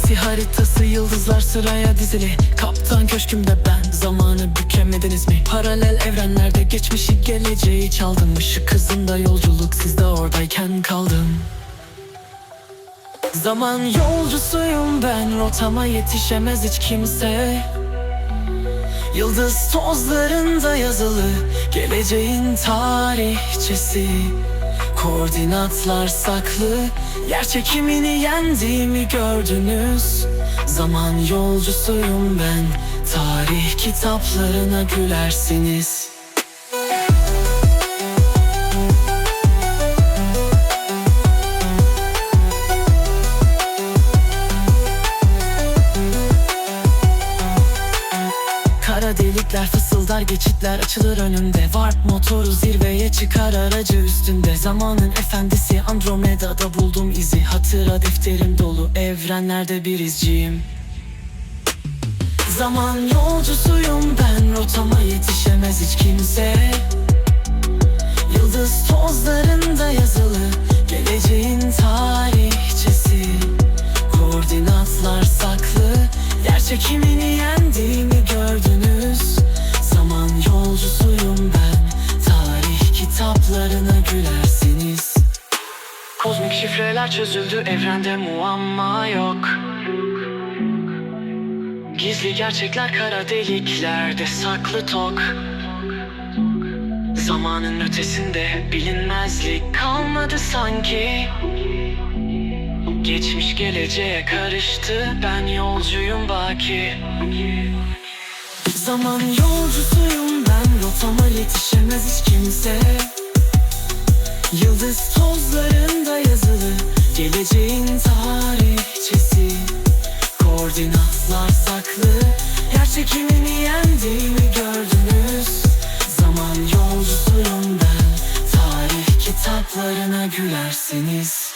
galaksi haritası yıldızlar sıraya dizili. Kaptan köşkümde ben zamanı bükemediniz mi? Paralel evrenlerde geçmişi geleceği çaldım Işık hızında yolculuk sizde oradayken kaldım Zaman yolcusuyum ben rotama yetişemez hiç kimse. Yıldız tozlarında yazılı geleceğin tarihçesi Koordinatlar saklı. Yer çekimini yendiğimi gördünüz. Zaman yolcusuyum ben. Tarih kitaplarına gülersiniz. Kara delikler fısıldar geçitler açılır önümde. Warp motoru zirveye çıkar aracı üstünde. Zamanın efendisi Andromeda'da buldum izi. Hatıra defterim dolu evrenlerde bir izciyim. Zaman yolcusuyum ben rotama kitaplarına gülersiniz. Kozmik şifreler çözüldü evrende muamma yok. Gizli gerçekler kara deliklerde saklı tok. Zamanın ötesinde bilinmezlik kalmadı sanki. Geçmiş geleceğe karıştı Ben yolcuyum baki. Zaman yolcusuyum ben Rotama yetişemez hiç kimse Yıldız tozlarında yazılı Geleceğin tarihçesi. Koordinatlar saklı Yer çekimini yendiğimi gördünüz? Zaman yolcusuyum Tarih kitaplarına gülersiniz